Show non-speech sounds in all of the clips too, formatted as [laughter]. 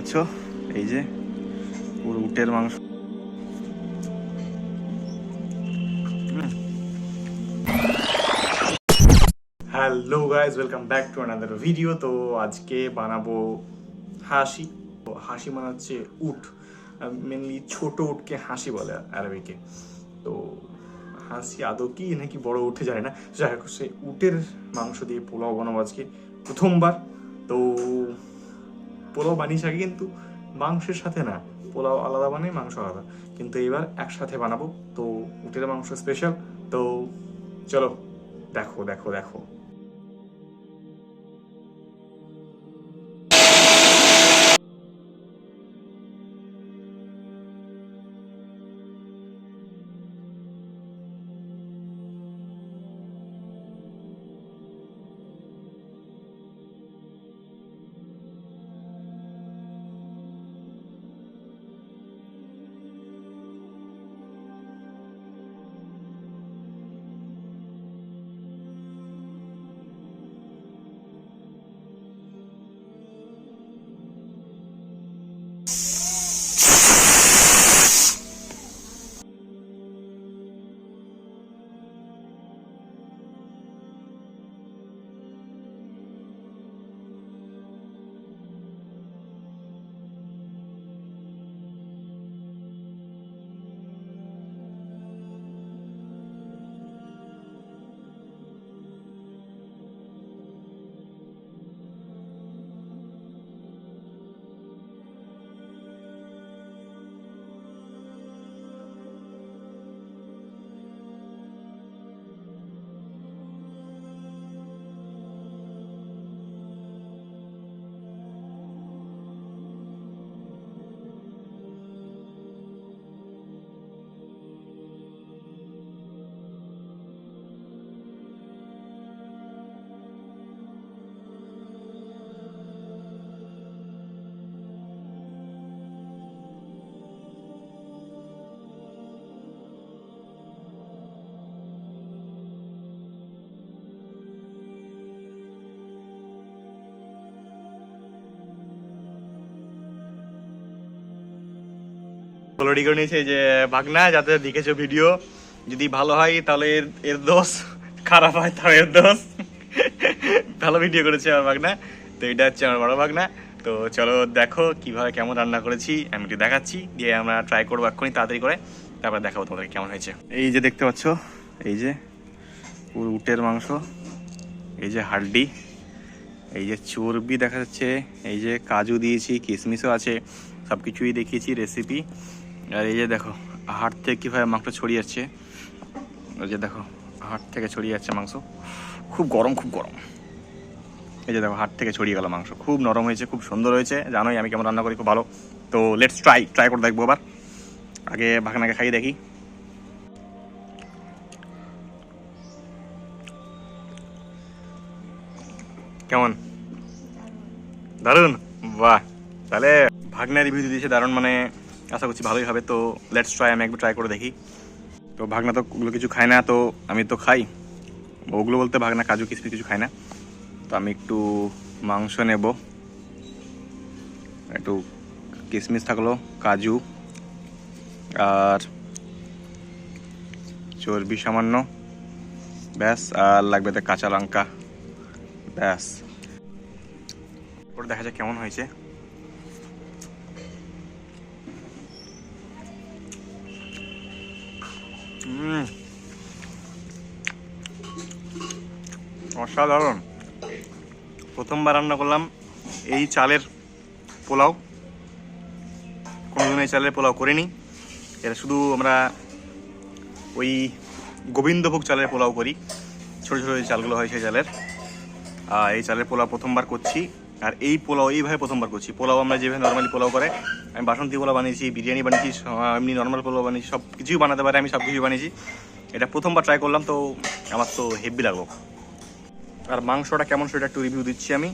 পাচ্ছ? এই যে, পুরো উটের মাংস। Hello guys welcome back to another video তো আজকে বানাবো হাসি। হাসি মানে হচ্ছে উট। মেনলি ছোট উটকে হাসি বলে আরবিকে। তো হাসি আদৌ কি নাকি বড় উঠে যায় না? যাই হোক, সেই উটের মাংস দিয়ে পোলাও বানাবো আজকে প্রথমবার। তো পোলাও বানিয়েছি আগে কিন্তু মাংসের সাথে না। পোলাও আলাদা বানাই, মাংস আলাদা। কিন্তু এবার একসাথে বানাবো। তো উটের মাংস স্পেশাল তো চলো, দেখো দেখো দেখো। রেডি করে নিয়েছে যে ভাগনা যাতে দেখেছ ভিডিও যদি ভালো হয়, তাহলে এর এর দোষ। খারাপ হয়, তাহলে এর দোষ। ভালো ভিডিও করেছে আমার ভাগনা তো এটা হচ্ছে আমার বড় ভাগনা তো চলো দেখো কীভাবে কেমন রান্না করেছি, আমি একটু দেখাচ্ছি। দিয়ে আমরা ট্রাই করব এক্ষুনি তাড়াতাড়ি করে। তারপরে দেখাবো তোমাদের কেমন হয়েছে। এই যে দেখতে পাচ্ছ, এই যে উটের মাংস, এই যে হাড্ডি, এই যে চর্বি দেখা যাচ্ছে, এই যে কাজু দিয়েছি কিশমিশও আছে সব কিছুই দেখিয়েছি রেসিপি আর এই যে দেখো হাট থেকে কীভাবে মাংস ছড়িয়ে যাচ্ছে এই যে দেখো হাট থেকে ছড়িয়ে যাচ্ছে মাংস। খুব গরম খুব গরম। এই যে দেখো হাট থেকে ছড়িয়ে গেল মাংস। খুব নরম হয়েছে, খুব সুন্দর হয়েছে। জানোই আমি কেমন রান্না করি, খুব ভালো। তো লেটস ট্রাই ট্রাই করে দেখব আবার আগে ভাগনাকে খাইয়ে দেখি। কেমন? দারুণ বাহ, তাহলে ভাগনা রিভিউ দিয়েছে দারুণ মানে আশা করছি ভালোই হবে, তো লেটস ট্রাই আমি একবার ট্রাই করে দেখি। তো ভাগনা তো ওগুলো কিছু খায় না, তো আমি তো খাই। ওগুলো বলতে ভাগনা কাজু কিশমিশ কিছু খায় না। তো আমি একটু মাংস নেব। একটু কিশমিশ থাকল, কাজু, আর চর্বি সামান্য। ব্যাস, আর লাগবে তো কাঁচা লঙ্কা। ব্যাস। ওটা দেখা যাক কেমন হয়েছে। অসাধারণ। প্রথমবার রান্না করলাম এই চালের পোলাও। কোনোদিন এই চালের পোলাও করিনি। এটা শুধু আমরা ওই গোবিন্দভোগ চালের পোলাও করি। ছোটো ছোটো যে চালগুলো হয় সেই চালের। এই চালের পোলাও প্রথমবার করছি। আর এই পোলাও, এইভাবে প্রথমবার করছি। পোলাও আমরা যেভাবে নর্মালি পোলাও করে, আমি বাসন্তী পোলাও বানিয়েছি, বিরিয়ানি বানিয়েছি এমনি নর্মাল পোলাও বানিয়েছি সব কিছুই বানাতে পারি, আমি সব কিছুই বানিয়েছি। এটা প্রথমবার ট্রাই করলাম, তো আমার তো হেভি লাগল। আর মাংসটা কেমন সেটা একটু রিভিউ দিচ্ছি আমি।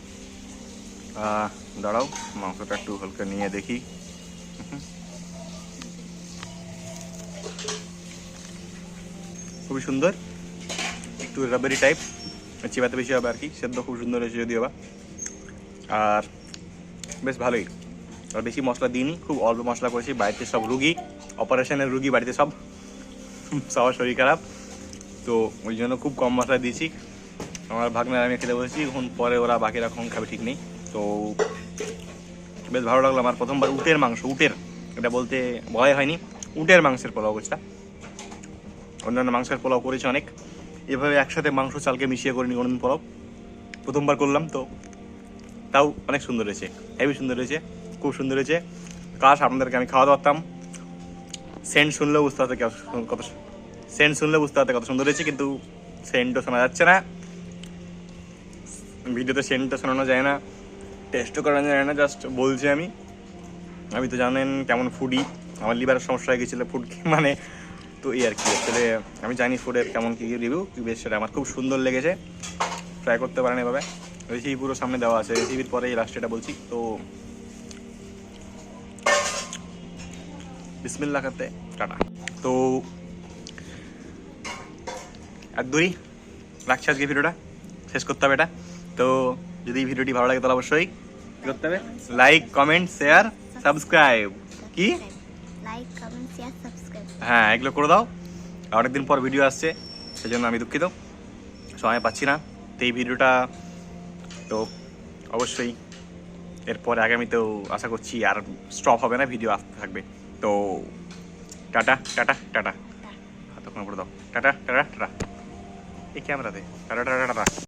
দাঁড়াও, মাংসটা একটু হালকা নিয়ে দেখি। খুবই সুন্দর, একটু রাবারি টাইপ চিবাতে বেশি হবে আর কি, সেদ্ধ খুব সুন্দর হয়েছে যদিও বা। আর বেশ ভালোই। আর বেশি মশলা দিইনি, খুব অল্প মশলা করেছি, বাড়িতে সব রুগী, অপারেশনের রুগী, বাড়িতে সব [laughs] সবার শরীর খারাপ। তো ওই জন্য খুব কম মশলা দিয়েছি। আমার ভাগনার আমি খেতে বসেছি, এখন পরে ওরা বাকিরা কখন খাবে ঠিক নেই। তো বেশ ভালো লাগল আমার প্রথমবার উটের মাংস, উটের, এটা বলতে ভয় হয়নি, উটের মাংসের পোলাও করছিলাম। অন্যান্য মাংসের পোলাও করেছি অনেক। এভাবে একসাথে মাংস চালকে মিশিয়ে করে করিনি কোনোদিন পোলাও। প্রথমবার করলাম, তো তাও অনেক সুন্দর হয়েছে। হেভি সুন্দর হয়েছে, খুব সুন্দর হয়েছে। কাশ আপনাদেরকে আমি খাওয়াতে পারতাম। সেন্ট শুনলেও বুঝতে পারতে কত সেন্ট শুনলে বুঝতে পারতে কত সুন্দর হয়েছে, কিন্তু সেন্টও শোনা যাচ্ছে না। ভিডিওতে সেন্টটা শোনানো যায় না। টেস্টও করানো যায় না জাস্ট বলছি আমি। আমি তো জানেন কেমন ফুডি আমার লিভারের সমস্যা হয়ে গেছিল ফুড মানে তো এই আর কি। আসলে আমি জানি ফুডের কেমন কী রিভিউ বেশ সেটা আমার খুব সুন্দর লেগেছে। ট্রাই করতে পারেন এভাবে। রেসিপি পুরো সামনে দেওয়া আছে রেসিপির পরে লাস্টে এটা বলছি তো বিসমিল্লা করতে টাটা। তো এক দুই রাখছি আজকে ভিডিওটা শেষ করতে হবে এটা। তো যদি ভিডিওটি ভালো লাগে তাহলে অবশ্যই করতে হবে। লাইক কমেন্ট শেয়ার সাবস্ক্রাইব কি? হ্যাঁ এগুলো করে দাও। অনেকদিন পর ভিডিও আসছে সেজন্য আমি দুঃখিত। সময় পাচ্ছি না। তো এই ভিডিওটা তো অবশ্যই এরপরে আগামীতেও আশা করছি আর স্টপ হবে না ভিডিও আসতে থাকবে। তো টাটা টাটা টাটা। তখন করে দাও। Tata tata tata. এই ক্যামেরাতে টাটা টাটা টাটা।